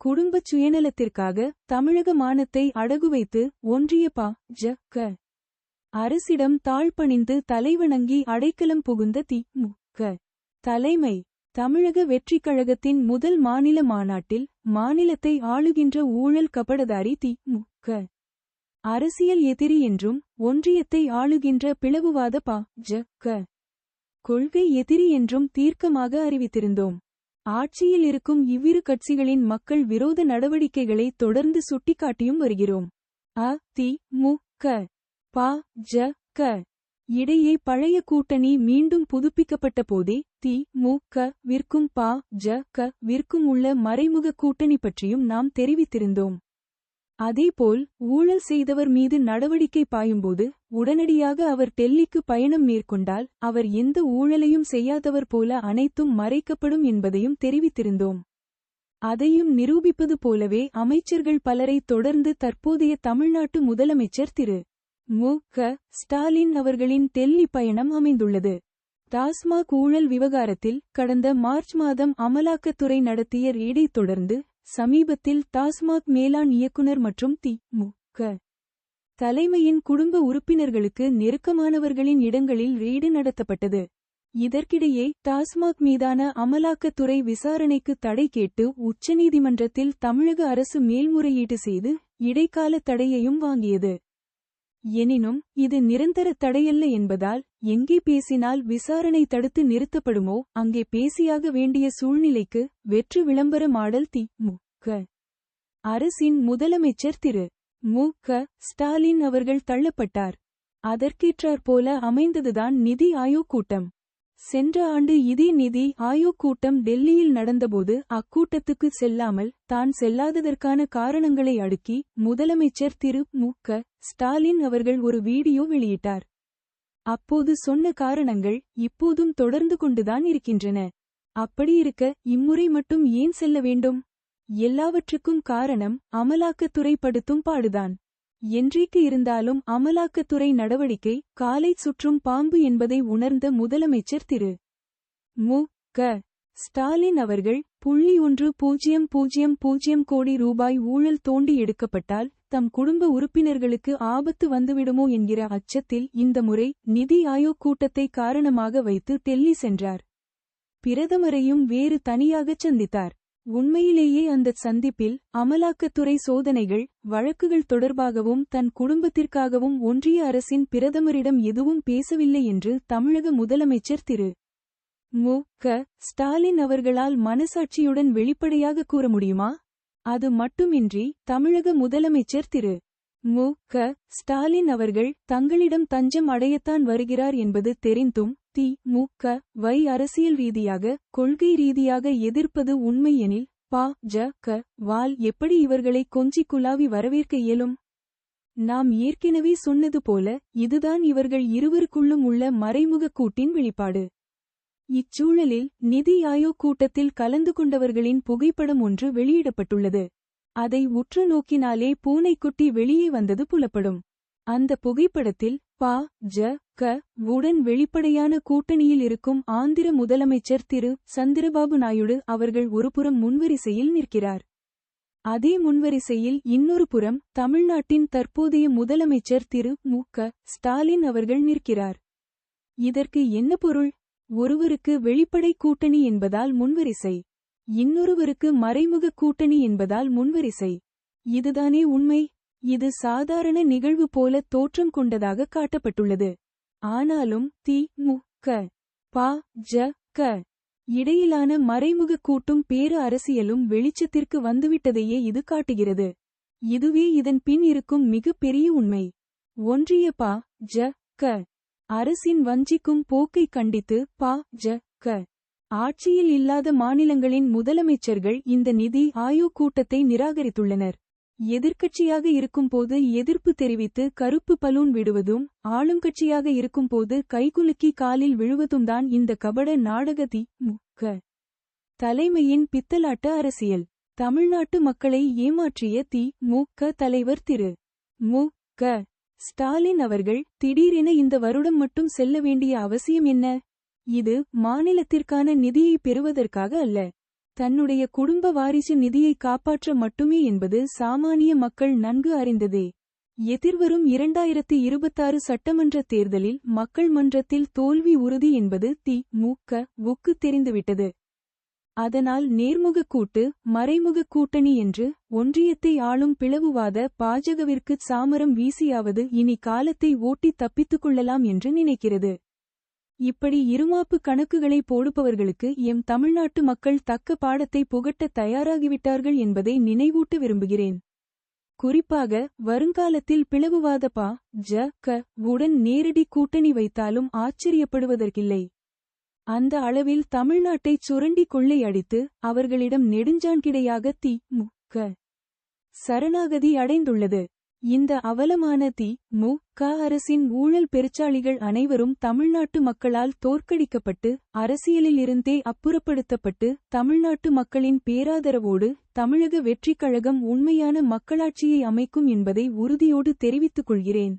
குடும்பச் சுயநலத்திற்காக தமிழக மானத்தை அடகு வைத்து ஒன்றிய பா. ஜ. க. அரசிடம் தாழ்பணிந்து தலைவணங்கி அடைக்கலம் புகுந்த தி. மு. க. தலைமை தமிழக வெற்றிக் கழகத்தின் முதல் மாநில மாநாட்டில் மாநிலத்தை ஆளுகின்ற ஊழல் கபடதாரி தி. மு. க. அரசியல் எதிரி என்றும் ஒன்றியத்தை ஆளுகின்ற பிளவுவாத பா. ஜ. க. கொள்கை எதிரி என்றும் தீர்க்கமாக அறிவித்திருந்தோம். ஆட்சியில் இருக்கும் இவ்விரு கட்சிகளின் மக்கள் விரோத நடவடிக்கைகளை தொடர்ந்து சுட்டிக்காட்டியும் வருகிறோம். அ தி மு க பா ஜ க. இடையே பழைய கூட்டணி மீண்டும் புதுப்பிக்கப்பட்ட போதே தி மு க விற்கும் பா ஜ க விற்கும் உள்ள மறைமுக கூட்டணி பற்றியும் நாம் தெரிவித்திருந்தோம். அதேபோல் ஊழல் செய்தவர் மீது நடவடிக்கை பாயும்போது உடனடியாக அவர் டெல்லிக்கு பயணம் மேற்கொண்டால் அவர் எந்த ஊழலையும் செய்யாதவர் போல அனைத்தும் மறைக்கப்படும் என்பதையும் தெரிவித்திருந்தோம். அதையும் நிரூபிப்பது போலவே அமைச்சர்கள் பலரை தொடர்ந்து தற்போதைய தமிழ்நாட்டு முதலமைச்சர் திரு. மு. க. ஸ்டாலின் அவர்களின் டெல்லி பயணம் அமைந்துள்ளது. டாஸ்மாக் ஊழல் விவகாரத்தில் கடந்த மார்ச் மாதம் அமலாக்கத்துறை நடத்திய ரெய்டை தொடர்ந்து சமீபத்தில் டாஸ்மாக் மேலாண் இயக்குனர் மற்றும் தி. மு. க. தலைமையின் குடும்ப உறுப்பினர்களுக்கு நெருக்கமானவர்களின் இடங்களில் ரெய்டு நடத்தப்பட்டது. இதற்கிடையே டாஸ்மாக் மீதான அமலாக்கத்துறை விசாரணைக்கு தடை கேட்டு உச்சநீதிமன்றத்தில் தமிழக அரசு மேல்முறையீடு செய்து இடைக்கால தடையையும் வாங்கியது. எனினும் இது நிரந்தர தடையல்ல என்பதால் எங்கே பேசினால் விசாரணை தடுத்து நிறுத்தப்படுமோ அங்கே பேசியாக வேண்டிய சூழ்நிலைக்கு வெற்று விளம்பர மாடல் தி. மு. க. அரசின் முதலமைச்சர் திரு. மு. க. ஸ்டாலின் அவர்கள் தள்ளப்பட்டார். அதற்கேற்றாற்போல அமைந்ததுதான் நிதி ஆயோக் கூட்டம். சென்ற ஆண்டு இதே நிதி ஆயோக் கூட்டம் டெல்லியில் நடந்தபோது அக்கூட்டத்துக்கு செல்லாமல் தான் செல்லாததற்கான காரணங்களை அடுக்கி முதலமைச்சர் திரு. மு. க. ஸ்டாலின் அவர்கள் ஒரு வீடியோ வெளியிட்டார். அப்போது சொன்ன காரணங்கள் இப்போதும் தொடர்ந்து கொண்டுதான் இருக்கின்றன. அப்படியிருக்க இம்முறை மட்டும் ஏன் செல்ல வேண்டும்? எல்லாவற்றுக்கும் காரணம் அமலாக்கத்துறை படுத்தும் பாடுதான். என்றைக்கு இருந்தாலும் அமலாக்கத்துறை நடவடிக்கை காலை சுற்றும் பாம்பு என்பதை உணர்ந்த முதலமைச்சர் திரு மு. க. ஸ்டாலின் அவர்கள் புள்ளி ஒன்று பூஜ்ஜியம் பூஜ்ஜியம் பூஜ்ஜியம் கோடி ரூபாய் ஊழல் தோண்டி எடுக்கப்பட்டால் தம் குடும்ப உறுப்பினர்களுக்கு ஆபத்து வந்துவிடுமோ என்கிற அச்சத்தில் இந்த முறை நிதி ஆயோக் கூட்டத்தை காரணமாக வைத்து டெல்லி சென்றார். பிரதமரையும் வேறு தனியாகச் சந்தித்தார். உண்மையிலேயே அந்தச் சந்திப்பில் அமலாக்கத்துறை சோதனைகள் வழக்குகள் தொடர்பாகவும் தன் குடும்பத்திற்காகவும் ஒன்றிய அரசின் பிரதமரிடம் எதுவும் பேசவில்லை என்று தமிழக முதலமைச்சர் திரு. மு. க. ஸ்டாலின் அவர்களால் மனசாட்சியுடன் வெளிப்படையாக கூற முடியுமா? அது மட்டுமின்றி தமிழக முதலமைச்சர் திரு. மு. க. ஸ்டாலின் அவர்கள் தங்களிடம் தஞ்சம் அடையத்தான் வருகிறார் என்பது தெரிந்தும் தி. மு. க. வை அரசியல் ரீதியாக கொள்கை ரீதியாக எதிர்ப்பது உண்மையெனில் பா. ஜ. க. வால் எப்படி இவர்களை கொஞ்சிக் குலாவி வரவேற்க இயலும்? நாம் ஏற்கனவே சொன்னது போல இதுதான் இவர்கள் இருவருக்குள்ளும் உள்ள மறைமுக கூட்டின் வெளிப்பாடு. இச்சூழலில் நிதி ஆயோக் கூட்டத்தில் கலந்து கொண்டவர்களின் புகைப்படம் ஒன்று வெளியிடப்பட்டுள்ளது. அதை உற்று நோக்கினாலே பூனைக்குட்டி வெளியே வந்தது புலப்படும். அந்த புகைப்படத்தில் பா ஜ க உடன் வெளிப்படையான கூட்டணியில் இருக்கும் ஆந்திர முதலமைச்சர் திரு. சந்திரபாபு நாயுடு அவர்கள் ஒருபுறம் முன்வரிசையில் நிற்கிறார். அதே முன்வரிசையில் இன்னொரு புறம் தமிழ்நாட்டின் தற்போதைய முதலமைச்சர் திரு. மு. க. ஸ்டாலின் அவர்கள் நிற்கிறார். இதற்கு என்ன பொருள்? ஒருவருக்கு வெளிப்படை கூட்டணி என்பதால் முன்வரிசை. இன்னொருவருக்கு மறைமுக கூட்டணி என்பதால் முன்வரிசை. இதுதானே உண்மை? இது சாதாரண நிகழ்வு போல தோற்றம் கொண்டதாக காட்டப்பட்டுள்ளது. ஆனாலும் தி மு க பா ஜ க இடையிலான மறைமுக கூட்டும் பேரு அரசியலும் வெளிச்சத்திற்கு வந்துவிட்டதையே இது காட்டுகிறது. இதுவே இதன் பின் இருக்கும் மிகப்பெரிய உண்மை. ஒன்றிய பா ஜ க அரசின் வஞ்சிக்கும் போக்கை கண்டித்து பா ஜ க. ஆட்சியில் இல்லாத மாநிலங்களின் முதலமைச்சர்கள் இந்த நிதி ஆயோக் கூட்டத்தை நிராகரித்துள்ளனர். எதிர்க்கட்சியாக இருக்கும்போது எதிர்ப்பு தெரிவித்து கருப்பு பலூன் விடுவதும் ஆளுங்கட்சியாக இருக்கும்போது கைகுலுக்கி காலில் விழுவதும்தான் இந்த கபட நாடக தி மு க. தலைமையின் பித்தலாட்ட அரசியல். தமிழ்நாட்டு மக்களை ஏமாற்றிய தி மு க. தலைவர் திரு மு க. ஸ்டாலின் அவர்கள் திடீரென இந்த வருடம் மட்டும் செல்ல வேண்டிய அவசியம் என்ன? இது மாநிலத்திற்கான நிதியை பெறுவதற்காக அல்ல. தன்னுடைய குடும்ப வாரிசு நிதியை காப்பாற்ற மட்டுமே என்பது சாமானிய மக்கள் நன்கு அறிந்ததே. எதிர்வரும் இரண்டாயிரத்து இருபத்தாறு சட்டமன்ற தேர்தலில் மக்கள் மன்றத்தில் தோல்வி உறுதி என்பது தி மு க உக்கு தெரிந்துவிட்டது. அதனால் நேர்முக கூட்டு மறைமுக கூட்டணி என்று ஒன்றியத்தை ஆளும் பிளவுவாத பாஜகவிற்கு சாமரம் வீசியாவது இனி காலத்தை ஓட்டி தப்பித்துக் கொள்ளலாம் என்று நினைக்கிறது. இப்படி இருமாப்பு கணக்குகளை போடுபவர்களுக்கு எம் தமிழ்நாட்டு மக்கள் தக்க பாடத்தை புகட்ட தயாராகிவிட்டார்கள் என்பதை நினைவூட்ட விரும்புகிறேன். குறிப்பாக வருங்காலத்தில் பிளவுவாத பா ஜ க உடன் நேரடி கூட்டணி வைத்தாலும் ஆச்சரியப்படுவதற்கில்லை. அந்த அளவில் தமிழ்நாட்டைச் சுரண்டி கொள்ளையடித்து அவர்களிடம் நெடுஞ்சான்கிடையாக தி. மு. க. சரணாகதி அடைந்துள்ளது. இந்த அவலமான தி. மு. க. அரசின் ஊழல் பெருச்சாளிகள் அனைவரும் தமிழ்நாட்டு மக்களால் தோற்கடிக்கப்பட்டு அரசியலிலிருந்தே அப்புறப்படுத்தப்பட்டு தமிழ்நாட்டு மக்களின் பேராதரவோடு தமிழக வெற்றிக் கழகம் உண்மையான மக்களாட்சியை அமைக்கும் என்பதை உறுதியோடு தெரிவித்துக் கொள்கிறேன்.